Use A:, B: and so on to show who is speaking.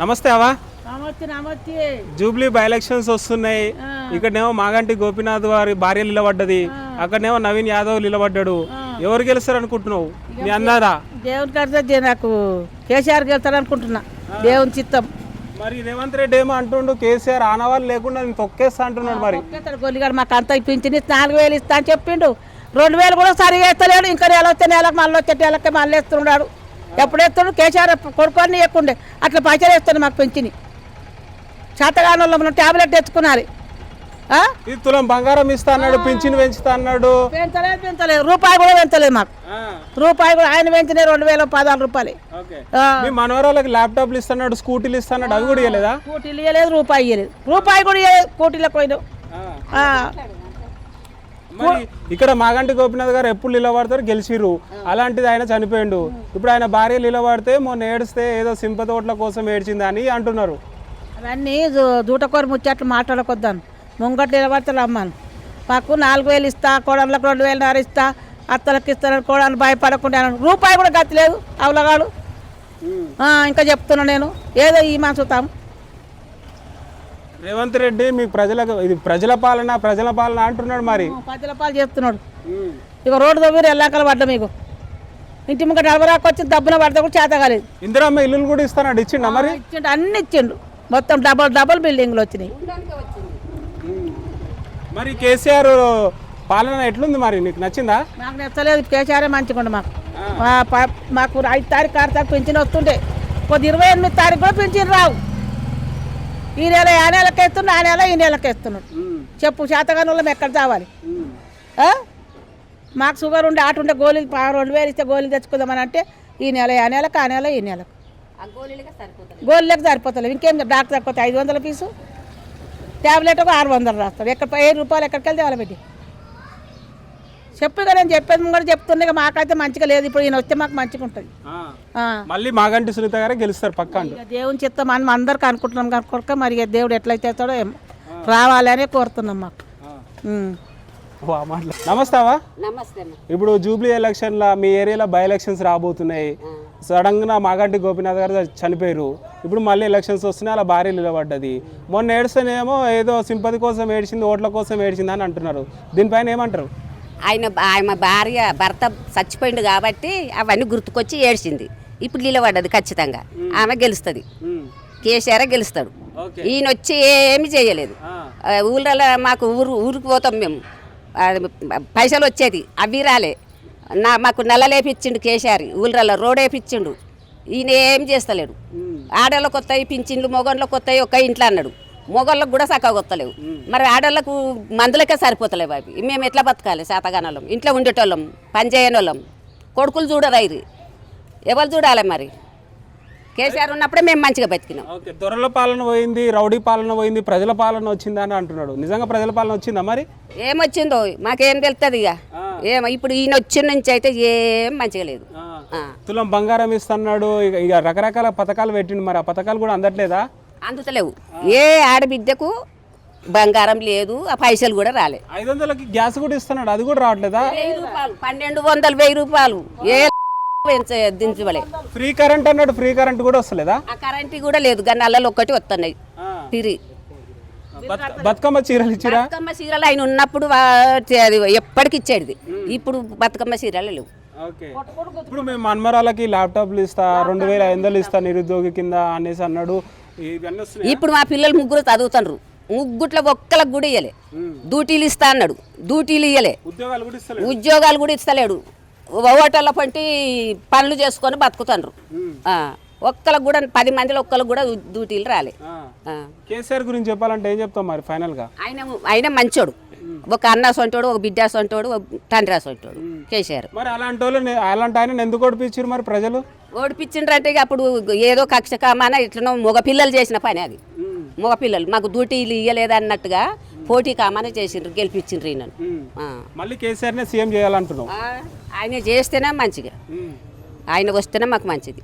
A: నమస్తే అవా Jubilee by elections వస్తున్నాయి. ఇక్కడనేమో మాగంటి గోపీనాథ్ వారి భార్య నిలబడ్డది. అక్కడనేమో నవీన్ యాదవ్ నిలబడ్డాడు. ఎవరు గెలుస్తారు అనుకుంటున్నావు నీ అన్నారా
B: దేవుని కడితే నాకు కేసీఆర్ గెలుతాడు అనుకుంటున్నా దేవుని చిత్తం.
A: మరి రేవంత్ రెడ్డి ఏమో అంటుండు కేసీఆర్ ఆనవాళ్ళు లేకుండా నేను తొక్కేస్తా అంటున్నాడు మరి.
B: గొల్లిగాడు మాకు అంత ఇస్తే నాలుగు వేలు ఇస్తా అని చెప్పిండు. రెండు వేలు కూడా సరిగా ఎత్తలేడు. ఇంకా నెల వస్తే నెలకు మళ్ళీ వచ్చే నెలకి మళ్ళీ వేస్తున్నాడు ఎప్పుడు ఎత్తుడు కేసీఆర్ కొడుకొని ఎక్కుండే అట్లా పైసలు వేస్తాడు మాకు పెంచిని. చేతగానంలో మనం ట్యాబ్లెట్ తెచ్చుకున్నారు
A: తులం బంగారం ఇస్తా అన్నాడు పింఛన్ పెంచుతా అన్నాడు.
B: పెంచలేదు పెంచలేదు. రూపాయి కూడా పెంచలేదు మాకు. రూపాయి కూడా ఆయన పెంచినాయి రెండు వేల పదహారు రూపాయలు.
A: మీ మనవరాళ్ళకి ల్యాప్టాప్లు ఇస్తున్నాడు స్కూటీలు ఇస్తున్నాడు అవి కూడా ఇవ్వలేదా
B: కోటీలు ఇవ్వలేదు రూపాయి ఇవ్వలేదు రూపాయి కూడా ఇవ్వలేదు కోటీలకు పోయినావు.
A: మరి ఇక్కడ మాగంటి గోపినాథ్ గారు ఎప్పుడు నిలబడతారు గెలిచిర్రు. అలాంటిది ఆయన చనిపోయిండు. ఇప్పుడు ఆయన భార్య నిలబడితే మొన్న ఏడిస్తే ఏదో సింపతి ఓట్ల కోసం ఏడ్చింది అని అంటున్నారు.
B: అవన్నీ జూటకూర ముచ్చట్లు మాట్లాడకొద్దాను. ముంగట నిలబడతాడు అమ్మాను మాకు నాలుగు వేలు ఇస్తా కోడళ్ళకు రెండు వేలు నారు ఇస్తా అత్తలకు ఇస్తాను కోడలు భయపడకుండా. రూపాయి కూడా గతి లేదు అవలగాడు. ఆ, ఇంకా చెప్తున్నా నేను. ఏదో ఈ మనసుతాం
A: రేవంత్ రెడ్డి మీ ప్రజలకు ఇది ప్రజల పాలన ప్రజల పాలన అంటున్నాడు మరి.
B: పది రూపాయలు చెప్తున్నాడు. ఇక రోడ్డు దగ్గర ఎల్లాకలు పడ్డా మీకు. ఇంటి ముంగట నడవరాకు వచ్చి దబ్బున పడితే కూడా చేత కాలేదు.
A: ఇందిరమ్మ ఇల్లులు కూడా ఇస్తాడు ఇచ్చిండ మరి?
B: ఇచ్చిండు అన్ని ఇచ్చిండు. మొత్తం డబల్ డబల్ బిల్డింగ్లు వచ్చినాయి.
A: మరి కేసీఆర్ పాలన ఎట్లుంది మరి? నీకు నచ్చిందా?
B: నాకు నచ్చలేదు కేసీఆర్ మంచిగుండు మాకు. మాకు ఐదు తారీఖు ఆరు తారీఖు పెంచిన వస్తుండే. కొద్ది ఇరవై ఎనిమిది తారీఖు కూడా పెంచిన రావు. ఈ నెల ఆ నెలకి వేస్తున్నాడు ఆ నెల ఈ నెలకి వేస్తున్నాడు చెప్పు శాతగాని వాళ్ళం ఎక్కడ చావాలి? ఆ? మాకు షుగర్ ఉండే ఆట ఉండే గోళీలు రెండు వేలు ఇస్తే గోళీలు తెచ్చుకుందామని అంటే ఈ నెల ఆ నెలకు ఆ నెల ఈ నెలకు. గోళీలకు సరిపోతలేవు ఇంకేం డాక్టర్ సరిపోతాయి? ఐదు వందల ఫీజు? ట్యాబ్లెట్ ఒక ఆరు వందలు రాస్తాడు ఎక్కడ వెయ్యి రూపాయలు ఎక్కడికి వెళ్తే వాళ్ళ పెట్టి చెప్పు కదా నేను చెప్పేది కూడా చెప్తున్నా ఇక మాకైతే మంచిగా లేదు. ఇప్పుడు ఈయన వస్తే మాకు మంచిగా ఉంటుంది. ఆ.
A: మళ్ళీ మాగంటి సునీత గారే గెలుస్తారు పక్క అంటూ.
B: ఇక దేవుని చిత్తం మనం అందరికి అనుకుంటున్నాం కనుక మరి ఇక దేవుడు ఎట్లయితే చేస్తాడో రావాలనే కోరుతున్నాం మాకు.
A: మాటలు. నమస్తే. ఇప్పుడు జూబ్లీ ఎలక్షన్ల మీ ఏరియాలో బై ఎలక్షన్స్ రాబోతున్నాయి. సడన్గా మాగంటి గోపీనాథ్ గారు చనిపోయారు. ఇప్పుడు మళ్ళీ ఎలక్షన్స్ వస్తున్నాయి అలా భార్య నిలబడ్డది. మొన్న ఏడుస్తేనేమో ఏదో సింపతి కోసం ఏడిచింది ఓట్ల కోసం ఏడిచింది అని అంటున్నారు. దీనిపైన ఏమంటారు?
C: ఆయన ఆయన భార్య భర్త చచ్చిపోయిండు కాబట్టి అవన్నీ గుర్తుకొచ్చి ఏడ్చింది. ఇప్పుడు నిలబడ్డది ఖచ్చితంగా. ఆమె గెలుస్తుంది. కేసీఆర్ గెలుస్తాడు. ఈయన వచ్చి ఏమి చేయలేదు. ఊళ్ళలో మాకు ఊరు ఊరికి పోతాం మేము. పైసలు వచ్చేది అవి రాలే. నా మాకు నల్లలేపిచ్చిండు కేసీఆర్ ఊళ్ళలో రోడ్ వేపించిండు ఈయన ఏం చేస్తలేడు. ఆడోళ్ళకి వస్తాయి పింఛన్లు మొగోళ్ళకి వస్తాయి ఒక్క ఇంట్లో అన్నాడు. మొగోళ్ళకి కూడా చక్కగా వస్తలేవు. మరి ఆడోళ్ళకు మందులకే సరిపోతలేవు అవి. మేము ఎట్లా బతకాలి శాతగానోళ్ళం ఇంట్లో ఉండేటోళ్ళం పని చేయనోళ్ళం. కొడుకులు చూడరా ఇది? ఎవరు చూడాలి మరి? కేసీఆర్ ఉన్నప్పుడే మేము మంచిగా బతికినాం.
A: ఓకే దొరల పాలన పోయింది రౌడీ పాలన పోయింది ప్రజల పాలన వచ్చిందా అని అంటున్నాడు. నిజంగా ప్రజల పాలన వచ్చిందా మరి?
C: ఏమొచ్చిందో మాకేం తెలుస్తుంది ఇక ఏం ఇప్పుడు ఈయన వచ్చిన నుంచి అయితే ఏం మంచిగా లేదు.
A: తులం బంగారం ఇస్తున్నాడు ఇక ఇక రకరకాల పథకాలు పెట్టిండు మరి. ఆ పథకాలు కూడా అందట్లేదా?
C: అందుతలేవు. ఏ ఆడబిడ్డకు బంగారం లేదు ఆ పైసలు కూడా రాలే.
A: ఐదు వందలకి గ్యాస్ కూడా ఇస్తున్నాడు అది కూడా రావట్లేదా?
C: పన్నెండు వందలు వెయ్యి రూపాయలు. ఏ దించబలే.
A: ఫ్రీ కరెంట్ అన్నాడు ఫ్రీ కరెంట్ కూడా వస్తలేదా?
C: ఆ కరెంట్ కూడా లేదు గన్నాలలో ఒక్కటి వస్తున్నాయి
A: బత్- బతుకమ్మ చీరలు ఇచ్చిరా?
C: బతుకమ్మ చీరలు ఆయన ఉన్నప్పుడు ఎప్పటికి ఇచ్చేది ఇప్పుడు బతుకమ్మ చీరలు లేవు.
A: ఇప్పుడు మేము మన్మరాలకి ల్యాప్టాప్లు ఇస్తా రెండు వేల ఐదు వందలు ఇస్తా నిరుద్యోగి కింద అనేసి అన్నాడు.
C: ఇప్పుడు మా పిల్లలు ముగ్గురు చదువుతున్నారు ముగ్గుట్లో ఒక్కలకు కూడా ఇయ్యలే. డ్యూటీలు ఇస్తా అన్నాడు. డ్యూటీలు ఇయ్యలే.
A: ఉద్యోగాలు కూడా
C: ఇస్తలేడు. ఓటర్ల పంటి పనులు చేసుకొని బతుకుతాండ్రు. ఆ, ఒక్కలకు కూడా పది మందిలో ఒక్కలకు కూడా డ్యూటీలు రాలే.
A: కేసీఆర్ గురించి చెప్పాలంటే ఏం చెప్తాం మరి ఫైనల్గా
C: ఆయన ఆయన మంచోడు. ఒక అన్న సొంటోడు ఒక బిడ్డ సొంటోడు ఒక తండ్రి సొంటోడు కేసీఆర్.
A: మరి అలాంటి వాళ్ళు అలాంటి ఆయన ఎందుకు ఓడిపించారు మరి ప్రజలు?
C: ఓడిపించిండ్రంటే ఇక అప్పుడు ఏదో కక్ష కామాన ఇట్లనో మగ పిల్లలు చేసిన పని అది. మగ పిల్లలు మాకు డ్యూటీలు ఇయ్యలేదు అన్నట్టుగా పోటీ కామాన చేసిండ్రు గెలిపించిండ్రు ఈయనను. ఆ.
A: మళ్ళీ కేసీఆర్ నే సీఎం చేయాలంటున్నావు.
C: ఆ, ఆయన చేస్తేనే మంచిగా. ఆయన వస్తేనే మాకు మంచిది.